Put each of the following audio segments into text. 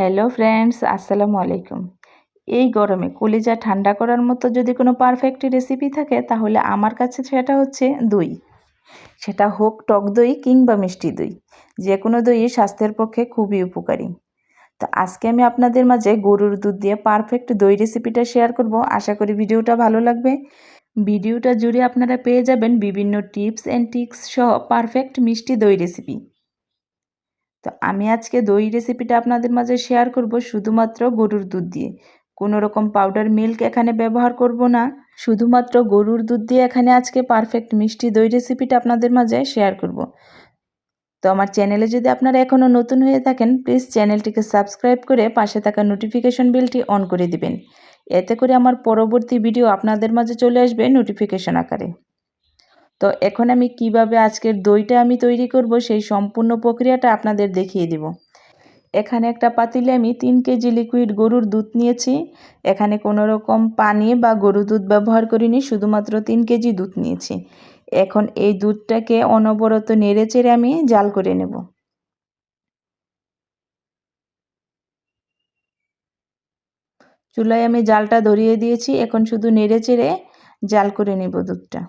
Hello friends আসসালামু আলাইকুম। এই গরমে কলিজা ঠান্ডা করার মতো যদি কোনো পারফেক্ট রেসিপি থাকে, তাহলে আমার কাছে সেটা হচ্ছে দই। সেটা হোক টক দই কিংবা মিষ্টি দই যে কোনো দই স্বাস্থ্যের পক্ষে খুবই উপকারী। তো আজকে আমি আপনাদের মাঝে গরুর দুধ দিয়ে পারফেক্ট দই রেসিপিটা শেয়ার করব। আশা করি ভিডিওটা ভালো লাগবে। ভিডিওটা জুড়ে আপনারা পেয়ে যাবেন বিভিন্ন টিপস অ্যান্ড টিক্স সহ পারফেক্ট মিষ্টি দই রেসিপি তো আমি আজকে দই রেসিপিটা আপনাদের মাঝে শেয়ার করব শুধুমাত্র গরুর দুধ দিয়ে। কোনো রকম পাউডার মিল্ক এখানে ব্যবহার করব না। শুধুমাত্র গরুর দুধ দিয়ে এখানে আজকে পারফেক্ট মিষ্টি দই রেসিপিটা আপনাদের মাঝে শেয়ার করব। তো আমার চ্যানেলে যদি আপনারা এখনও নতুন হয়ে থাকেন প্লিজ চ্যানেলটিকে সাবস্ক্রাইব করে পাশে থাকা নোটিফিকেশন বেলটি অন করে দিবেন। এতে করে আমার পরবর্তী ভিডিও আপনাদের মাঝে চলে আসবে নোটিফিকেশন আকারে। তো এখন আমি কীভাবে আজকের দইটা আমি তৈরি করব সেই সম্পূর্ণ প্রক্রিয়াটা আপনাদের দেখিয়ে দিব। এখানে একটা পাতিলে আমি তিন কেজি লিকুইড গরুর দুধ নিয়েছি। এখানে কোনো রকম পানি বা গরু দুধ ব্যবহার করিনি, শুধুমাত্র তিন কেজি দুধ নিয়েছি। এখন এই দুধটাকে অনবরত নেড়ে চেড়ে আমি জাল করে নেব। চুলায় আমি জালটা ধরিয়ে দিয়েছি, এখন শুধু নেড়ে চেড়ে জাল করে নেব দুধটা।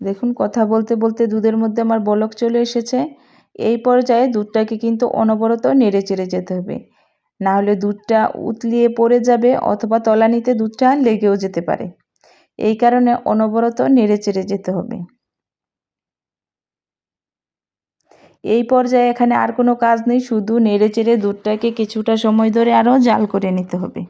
দেখুন, কথা বলতে বলতে দুধের মধ্যে আমার বলক চলে এসেছে। এই পর্যায়ে দুধটাকে কিন্তু অনবরত নেড়ে চেড়ে যেতে হবে। না হলে দুধটা উতলিয়ে পড়ে যাবে অথবা তলানিতে দুধটা লেগেও যেতে পারে। এই কারণে অনবরত নেড়ে চেড়ে যেতে হবে। এই পর্যায়ে এখানে আর কোনো কাজ নেই, শুধু নেড়ে চেড়ে দুধটাকে কিছুটা সময় ধরে আরও জাল করে নিতে হবে।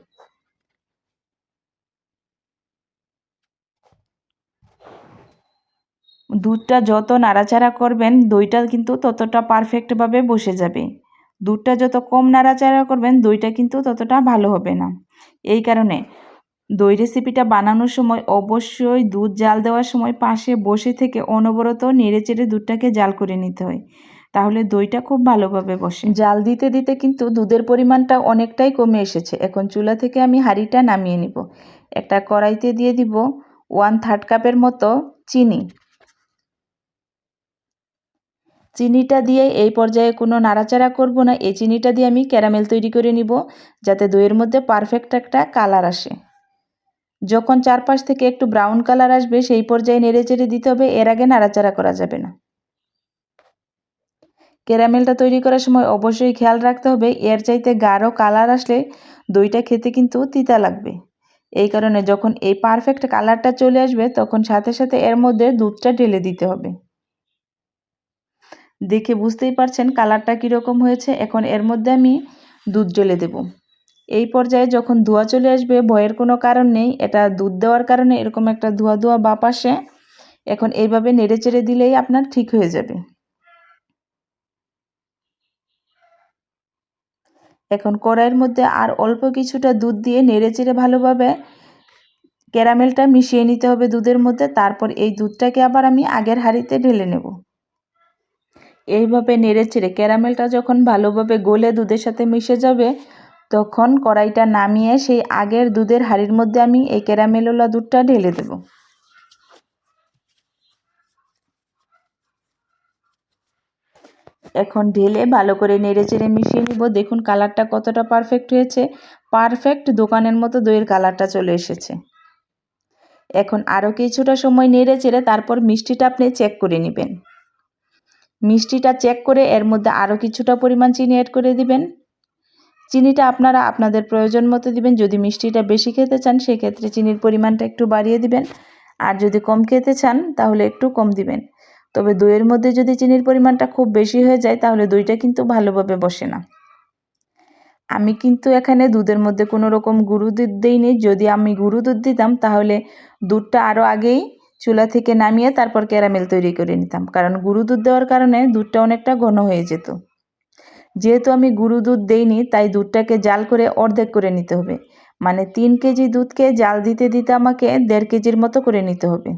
দুধটা যত নাড়াচাড়া করবেন, দইটা কিন্তু ততটা পারফেক্টভাবে বসে যাবে। দুধটা যত কম নাড়াচাড়া করবেন, দইটা কিন্তু ততটা ভালো হবে না। এই কারণে দই রেসিপিটা বানানোর সময় অবশ্যই দুধ জাল দেওয়ার সময় পাশে বসে থেকে অনবরত নেড়ে চেড়ে দুধটাকে জাল করে নিতে হয়। তাহলে দইটা খুব ভালোভাবে বসে। জাল দিতে দিতে কিন্তু দুধের পরিমাণটা অনেকটাই কমে এসেছে। এখন চুলা থেকে আমি হাঁড়িটা নামিয়ে নিব। একটা কড়াইতে দিয়ে দিব ওয়ান থার্ড কাপের মতো চিনি। চিনিটা দিয়ে এই পর্যায়ে কোনো নাড়াচাড়া করব না। এই চিনিটা দিয়ে আমি ক্যারামেল তৈরি করে নিব, যাতে দইয়ের মধ্যে পারফেক্ট একটা কালার আসে। যখন চারপাশ থেকে একটু ব্রাউন কালার আসবে, সেই পর্যায়ে নেড়ে চেড়ে দিতে হবে, এর আগে নাড়াচাড়া করা যাবে না। ক্যারামেলটা তৈরি করার সময় অবশ্যই খেয়াল রাখতে হবে, এর চাইতে গাঢ় কালার আসলে দইটা খেতে কিন্তু তিতা লাগবে। এই কারণে যখন এই পারফেক্ট কালারটা চলে আসবে, তখন সাথে সাথে এর মধ্যে দুধটা ঢেলে দিতে হবে। দেখে বুঝতেই পারছেন কালারটা কীরকম হয়েছে। এখন এর মধ্যে আমি দুধ জ্বলে দেব। এই পর্যায়ে যখন ধোয়া চলে আসবে, ভয়ের কোনো কারণ নেই। এটা দুধ দেওয়ার কারণে এরকম একটা ধোয়া ধোয়া বাপ আসে। এখন এইভাবে নেড়ে চেড়ে দিলেই আপনার ঠিক হয়ে যাবে। এখন কড়াইয়ের মধ্যে আর অল্প কিছুটা দুধ দিয়ে নেড়ে চেড়ে ভালোভাবে ক্যারামেলটা মিশিয়ে নিতে হবে দুধের মধ্যে। তারপর এই দুধটাকে আবার আমি আগের হাঁড়িতে ঢেলে নেব। এইভাবে নেড়ে চেড়ে ক্যারামেলটা যখন ভালোভাবে গলে দুধের সাথে মিশে যাবে, তখন কড়াইটা নামিয়ে সেই আগের দুধের হাঁড়ির মধ্যে আমি এই ক্যারামেলোলা দুধটা ঢেলে দেব। এখন ঢেলে ভালো করে নেড়ে চেড়ে মিশিয়ে নিব। দেখুন কালারটা কতটা পারফেক্ট হয়েছে। পারফেক্ট দোকানের মতো দইয়ের কালারটা চলে এসেছে। এখন আরও কিছুটা সময় নেড়ে চেড়ে তারপর মিষ্টিটা আপনি চেক করে নেবেন। মিষ্টিটা চেক করে এর মধ্যে আরও কিছুটা পরিমাণ চিনি অ্যাড করে দিবেন। চিনিটা আপনারা আপনাদের প্রয়োজন মতো দিবেন। যদি মিষ্টিটা বেশি খেতে চান, সেক্ষেত্রে চিনির পরিমাণটা একটু বাড়িয়ে দিবেন। আর যদি কম খেতে চান, তাহলে একটু কম দিবেন। তবে দইয়ের মধ্যে যদি চিনির পরিমাণটা খুব বেশি হয়ে যায়, তাহলে দইটা কিন্তু ভালোভাবে বসে না। আমি কিন্তু এখানে দুধের মধ্যে কোনো রকম গুঁড়ো দুধ দিইনি। যদি আমি গুঁড়ো দুধ দিতাম, তাহলে দুধটা আরও আগেই চুলা থেকে নামিয়ে তারপর ক্যারামেল তৈরি করে নিতাম, কারণ গুঁড়ো দুধ দেওয়ার কারণে দুধটা অনেকটা ঘন হয়ে যেত। যেহেতু আমি গুঁড়ো দুধ দেইনি, তাই দুধটাকে জাল করে অর্ধেক করে নিতে হবে। মানে তিন কেজি দুধকে জাল দিতে দিতে আমাকে দেড় কেজির মতো করে নিতে হবে।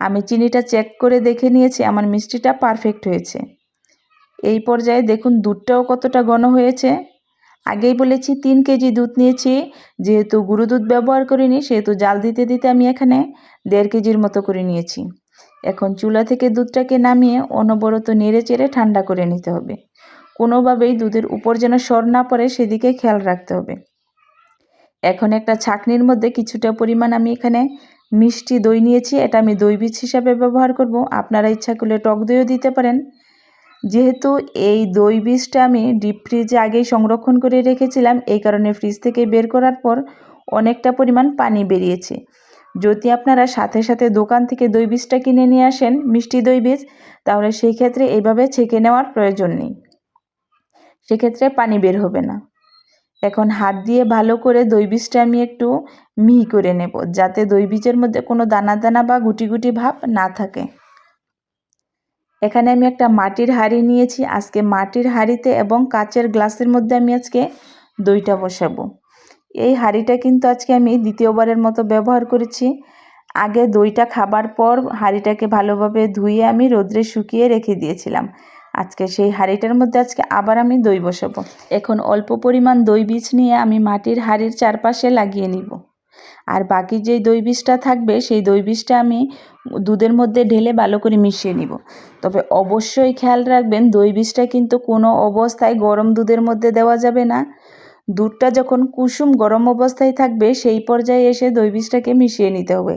আমি চিনিটা চেক করে দেখে নিয়েছি, আমার মিষ্টিটা পারফেক্ট হয়েছে। এই পর্যায়ে দেখুন দুধটাও কতটা ঘন হয়েছে। আগেই বলেছি, তিন কেজি দুধ নিয়েছি। যেহেতু গুঁড়ো দুধ ব্যবহার করিনি, সেহেতু জাল দিতে দিতে আমি এখানে দেড় কেজির মতো করে নিয়েছি। এখন চুলা থেকে দুধটাকে নামিয়ে অনবরত নেড়ে চেড়ে ঠান্ডা করে নিতে হবে। কোনোভাবেই দুধের উপর যেন সর না পড়ে, সেদিকে খেয়াল রাখতে হবে। এখন একটা ছাকনির মধ্যে কিছুটা পরিমাণ আমি এখানে মিষ্টি দই নিয়েছি। এটা আমি দই বীজ হিসাবে ব্যবহার করব। আপনারা ইচ্ছা করলে টক দইও দিতে পারেন। যেহেতু এই দই বীজটা আমি ডিপ ফ্রিজে আগেই সংরক্ষণ করে রেখেছিলাম, এই কারণে ফ্রিজ থেকে বের করার পর অনেকটা পরিমাণ পানি বেরিয়েছে। যদি আপনারা সাথে সাথে দোকান থেকে দই বীজটা কিনে নিয়ে আসেন, মিষ্টি দই বীজ, তাহলে সেই ক্ষেত্রে এইভাবে ছেঁকে নেওয়ার প্রয়োজন নেই। সেক্ষেত্রে পানি বের হবে না। এখন হাত দিয়ে ভালো করে দই বীজটা আমি একটু মিহি করে নেব, যাতে দই বীজের মধ্যে কোনো দানা দানা বা গুটি গুটি ভাব না থাকে। এখানে আমি একটা মাটির হাঁড়ি নিয়েছি। আজকে মাটির হাঁড়িতে এবং কাচের গ্লাসের মধ্যে আমি আজকে দইটা বসাবো। এই হাঁড়িটা কিন্তু আজকে আমি দ্বিতীয়বারের মতো ব্যবহার করেছি। আগে দইটা খাবার পর হাঁড়িটাকে ভালোভাবে ধুয়ে আমি রোদ্রে শুকিয়ে রেখে দিয়েছিলাম। আজকে সেই হাঁড়িটার মধ্যে আজকে আবার আমি দই বসাবো। এখন অল্প পরিমাণ দই বীজ নিয়ে আমি মাটির হাঁড়ির চারপাশে লাগিয়ে নিব। আর বাকি যেই দই বীজটা থাকবে, সেই দই বীজটা আমি দুধের মধ্যে ঢেলে ভালো করে মিশিয়ে নিব। তবে অবশ্যই খেয়াল রাখবেন দই বীজটা কিন্তু কোনো অবস্থায় গরম দুধের মধ্যে দেওয়া যাবে না। দুধটা যখন কুসুম গরম অবস্থায় থাকবে, সেই পর্যায়ে এসে দই বীজটাকে মিশিয়ে নিতে হবে।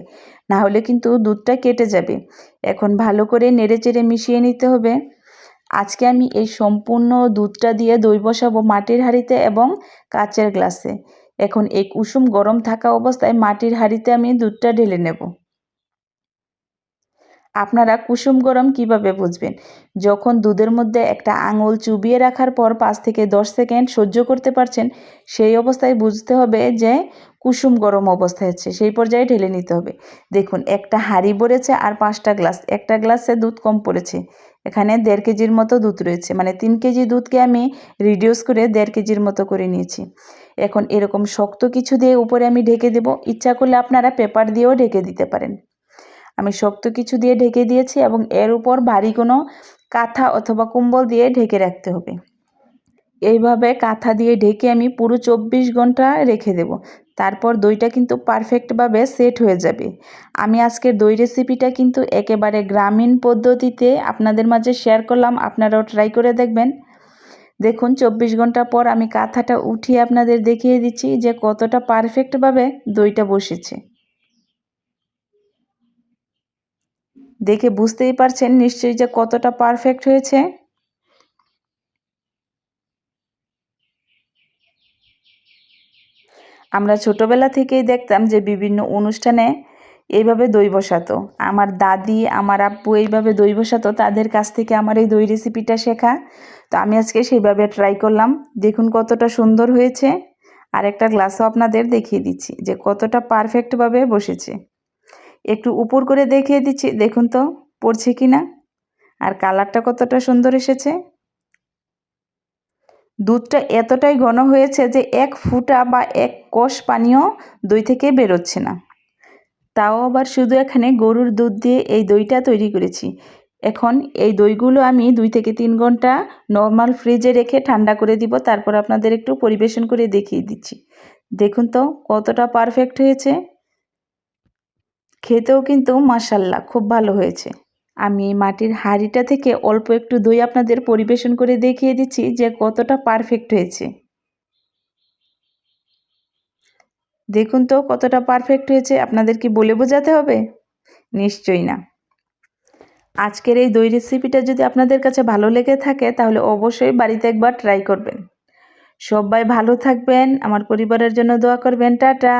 না হলে কিন্তু দুধটা কেটে যাবে। এখন ভালো করে নেড়ে চেড়ে মিশিয়ে নিতে হবে। আজকে আমি এই সম্পূর্ণ দুধটা দিয়ে দই বসাবো মাটির হাঁড়িতে এবং কাচের গ্লাসে। এখন এই কুসুম গরম থাকা অবস্থায় মাটির হাঁড়িতে আমি দুধটা ঢেলে নেব। আপনারা কুসুম গরম কীভাবে বুঝবেন? যখন দুধের মধ্যে একটা আঙুল চুবিয়ে রাখার পর পাঁচ থেকে দশ সেকেন্ড সহ্য করতে পারছেন, সেই অবস্থায় বুঝতে হবে যে কুসুম গরম অবস্থায় আছে, সেই পর্যায়ে ঢেলে নিতে হবে। দেখুন, একটা হাঁড়ি ভরেছে আর পাঁচটা গ্লাস, একটা গ্লাসে দুধ কম পড়েছে। এখানে দেড় কেজির মতো দুধ রয়েছে। মানে তিন কেজি দুধকে আমি রিডিউস করে দেড় কেজির মতো করে নিয়েছি। এখন এরকম শক্ত কিছু দিয়ে উপরে আমি ঢেকে দেব। ইচ্ছা করলে আপনারা পেপার দিয়েও ঢেকে দিতে পারেন। আমি শক্ত কিছু দিয়ে ঢেকে দিয়েছি এবং এর উপর ভারী কোনো কাঁথা অথবা কুম্বল দিয়ে ঢেকে রাখতে হবে। এইভাবে কাঁথা দিয়ে ঢেকে আমি পুরো চব্বিশ ঘণ্টা রেখে দেব। তারপর দইটা কিন্তু পারফেক্টভাবে সেট হয়ে যাবে। আমি আজকের দই রেসিপিটা কিন্তু একেবারে গ্রামীণ পদ্ধতিতে আপনাদের মাঝে শেয়ার করলাম, আপনারাও ট্রাই করে দেখবেন। দেখুন, চব্বিশ ঘণ্টা পর আমি কাঁথাটা উঠিয়ে আপনাদের দেখিয়ে দিচ্ছি যে কতটা পারফেক্টভাবে দইটা বসেছে। দেখে বুঝতেই পারছেন নিশ্চয়ই যে কতটা পারফেক্ট হয়েছে। আমরা ছোটোবেলা থেকেই দেখতাম যে বিভিন্ন অনুষ্ঠানে এইভাবে দই বসাতো। আমার দাদি, আমার আব্বু এইভাবে দই বসাতো। তাদের কাছ থেকে আমার এই দই রেসিপিটা শেখা। তো আমি আজকে সেইভাবে ট্রাই করলাম। দেখুন কতটা সুন্দর হয়েছে। আর একটা গ্লাসও আপনাদের দেখিয়ে দিচ্ছি যে কতটা পারফেক্টভাবে বসেছে। একটু উপর করে দেখিয়ে দিচ্ছি। দেখুন তো, পড়ছে কি না আর কালারটা কতটা সুন্দর এসেছে। দুধটা এতটাই ঘন হয়েছে যে এক ফুটা বা এক কষ পানীয় দই থেকে বেরোচ্ছে না। তাও আবার শুধু এখানে গরুর দুধ দিয়ে এই দইটা তৈরি করেছি। এখন এই দইগুলো আমি দুই থেকে তিন ঘণ্টা নর্মাল ফ্রিজে রেখে ঠান্ডা করে দিব, তারপর আপনাদের একটু পরিবেশন করে দেখিয়ে দিচ্ছি। দেখুন তো কতটা পারফেক্ট হয়েছে। খেতেও কিন্তু মাসাল্লাহ খুব ভালো হয়েছে। আমি এই মাটির হাঁড়িটা থেকে অল্প একটু দই আপনাদের পরিবেশন করে দেখিয়ে দিচ্ছি যে কতটা পারফেক্ট হয়েছে। দেখুন তো কতটা পারফেক্ট হয়েছে, আপনাদের কি বলে বোঝাতে হবে? নিশ্চয়ই না। আজকের এই দই রেসিপিটা যদি আপনাদের কাছে ভালো লেগে থাকে, তাহলে অবশ্যই বাড়িতে একবার ট্রাই করবেন। সবাই ভালো থাকবেন, আমার পরিবারের জন্য দোয়া করবেন, টাটা।